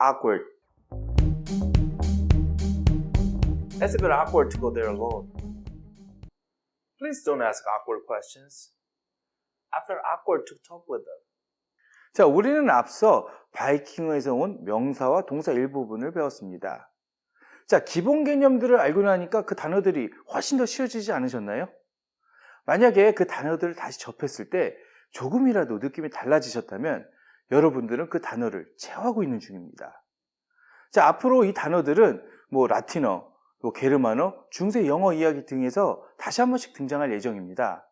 awkward. It's a bit awkward to go there alone. Please don't ask awkward questions. I feel awkward to talk with them. 자, 우리는 앞서 바이킹어에서 온 명사와 동사 일부분을 배웠습니다. 자, 기본 개념들을 알고 나니까 그 단어들이 훨씬 더 쉬워지지 않으셨나요? 만약에 그 단어들을 다시 접했을 때 조금이라도 느낌이 달라지셨다면 여러분들은 그 단어를 체화하고 있는 중입니다. 자, 앞으로 이 단어들은 뭐 라틴어, 뭐 게르만어, 중세 영어 이야기 등에서 다시 한 번씩 등장할 예정입니다.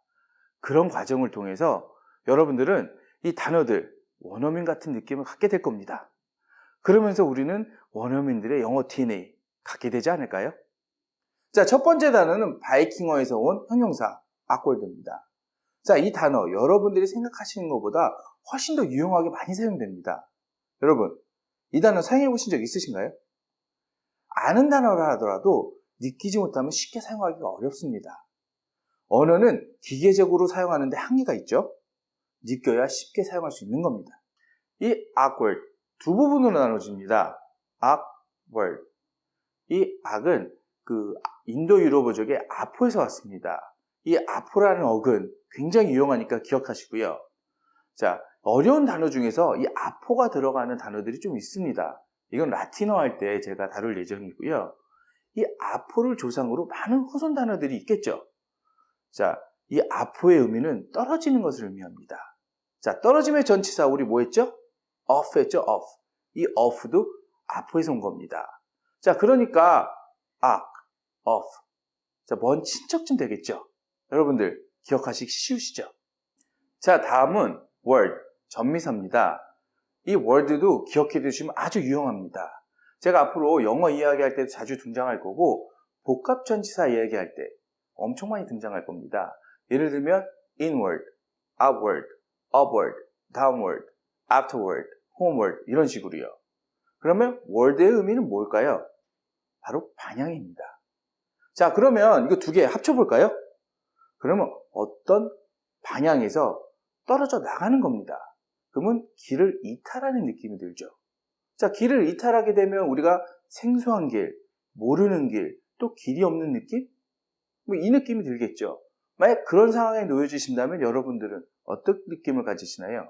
그런 과정을 통해서 여러분들은 이 단어들 원어민 같은 느낌을 갖게 될 겁니다. 그러면서 우리는 원어민들의 영어 DNA 갖게 되지 않을까요? 자, 첫 번째 단어는 바이킹어에서 온 형용사 awkward입니다. 자, 이 단어 여러분들이 생각하시는 것보다 훨씬 더 유용하게 많이 사용됩니다. 여러분, 이 단어 사용해 보신 적 있으신가요? 아는 단어라 하더라도 느끼지 못하면 쉽게 사용하기가 어렵습니다. 언어는 기계적으로 사용하는데 한계가 있죠? 느껴야 쉽게 사용할 수 있는 겁니다. 이 awkward 두 부분으로 나눠집니다. awkward. 이 악은 그 인도 유럽어족의 아포에서 왔습니다. 이 아포라는 어근 굉장히 유용하니까 기억하시고요. 자, 어려운 단어 중에서 이 아포가 들어가는 단어들이 좀 있습니다. 이건 라틴어 할 때 제가 다룰 예정이고요. 이 아포를 조상으로 많은 후손 단어들이 있겠죠. 자, 이 아포의 의미는 떨어지는 것을 의미합니다. 자, 떨어짐의 전치사 우리 뭐 했죠? off 했죠? off. 이 off도 아포에서 온 겁니다. 자, 그러니까 악, off. 자, 먼 친척쯤 되겠죠? 여러분들 기억하시기 쉬우시죠? 자, 다음은 word, 전미사입니다. 이 word도 기억해 두시면 아주 유용합니다. 제가 앞으로 영어 이야기할 때 자주 등장할 거고 복합전치사 이야기할 때 엄청 많이 등장할 겁니다. 예를 들면 inward, outward, upward, downward, afterward, homeward 이런 식으로요. 그러면 word의 의미는 뭘까요? 바로 방향입니다. 자, 그러면 이거 두 개 합쳐볼까요? 그러면 어떤 방향에서 떨어져 나가는 겁니다. 그러면 길을 이탈하는 느낌이 들죠. 자, 길을 이탈하게 되면 우리가 생소한 길, 모르는 길, 또 길이 없는 느낌? 뭐 이 느낌이 들겠죠. 만약 그런 상황에 놓여지신다면 여러분들은 어떤 느낌을 가지시나요?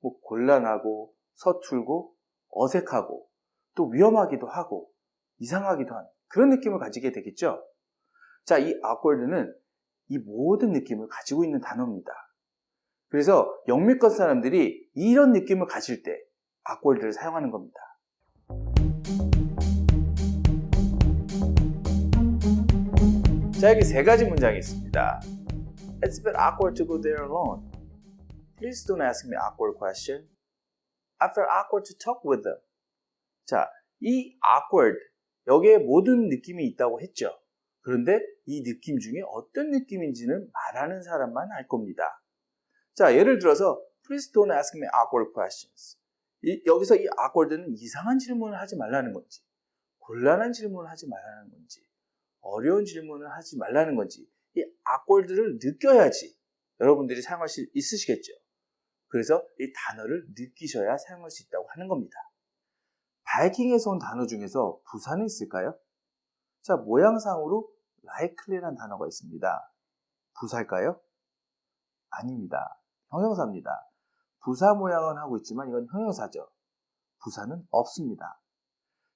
뭐 곤란하고 서툴고 어색하고 또 위험하기도 하고 이상하기도 한 그런 느낌을 가지게 되겠죠. 자, 이 awkward는 이 모든 느낌을 가지고 있는 단어입니다. 그래서 영미권 사람들이 이런 느낌을 가질 때 awkward를 사용하는 겁니다. 자, 여기 세 가지 문장이 있습니다. It's a bit awkward to go there alone. Please don't ask me awkward question. I feel awkward to talk with them. 자, 이 awkward 여기에 모든 느낌이 있다고 했죠. 그런데 이 느낌 중에 어떤 느낌인지는 말하는 사람만 알 겁니다. 자, 예를 들어서 Please don't ask me awkward questions. 이, 여기서 이 awkward는 이상한 질문을 하지 말라는 건지, 곤란한 질문을 하지 말라는 건지, 어려운 질문을 하지 말라는 건지, 이 awkward를 느껴야지 여러분들이 사용할 수 있으시겠죠. 그래서 이 단어를 느끼셔야 사용할 수 있다고 하는 겁니다. 바이킹에서 온 단어 중에서 부사는 있을까요? 자, 모양상으로 likely라는 단어가 있습니다. 부사일까요? 아닙니다. 형용사입니다. 부사 모양은 하고 있지만 이건 형용사죠. 부사는 없습니다.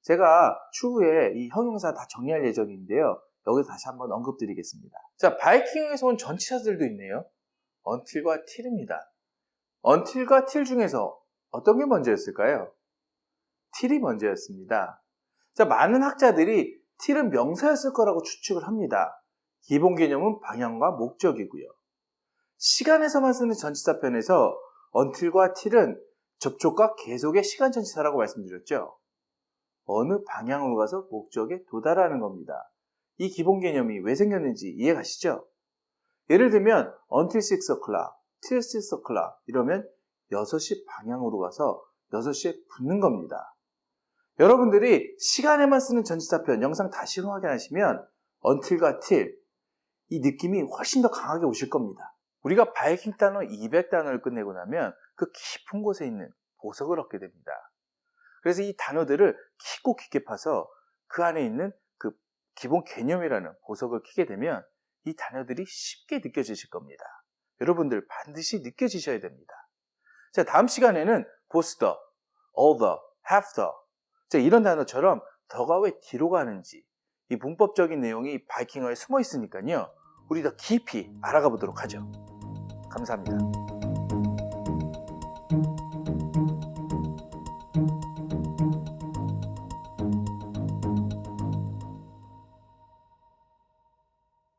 제가 추후에 이 형용사 다 정리할 예정인데요. 여기서 다시 한번 언급드리겠습니다. 자, 바이킹에서 온 전치사들도 있네요. until과 till입니다. until과 till 중에서 어떤 게 먼저였을까요? till이 먼저였습니다. 자, 많은 학자들이 till은 명사였을 거라고 추측을 합니다. 기본 개념은 방향과 목적이고요. 시간에서만 쓰는 전치사 편에서 until과 till은 접촉과 계속의 시간 전치사라고 말씀드렸죠. 어느 방향으로 가서 목적에 도달하는 겁니다. 이 기본 개념이 왜 생겼는지 이해 가시죠? 예를 들면 until 6 o'clock, till 6 o'clock 이러면 6시 방향으로 가서 6시에 붙는 겁니다. 여러분들이 시간에만 쓰는 전치사편 영상 다시 확인하시면 until과 till 이 느낌이 훨씬 더 강하게 오실 겁니다. 우리가 바이킹 단어 200단어를 끝내고 나면 그 깊은 곳에 있는 보석을 얻게 됩니다. 그래서 이 단어들을 깊고 깊게 파서 그 안에 있는 그 기본 개념이라는 보석을 키게 되면 이 단어들이 쉽게 느껴지실 겁니다. 여러분들 반드시 느껴지셔야 됩니다. 자, 다음 시간에는 both the, all the, have the. 자, 이런 단어처럼 더가 왜 뒤로 가는지 이 문법적인 내용이 바이킹어에 숨어 있으니까요. 우리 더 깊이 알아가 보도록 하죠. 감사합니다.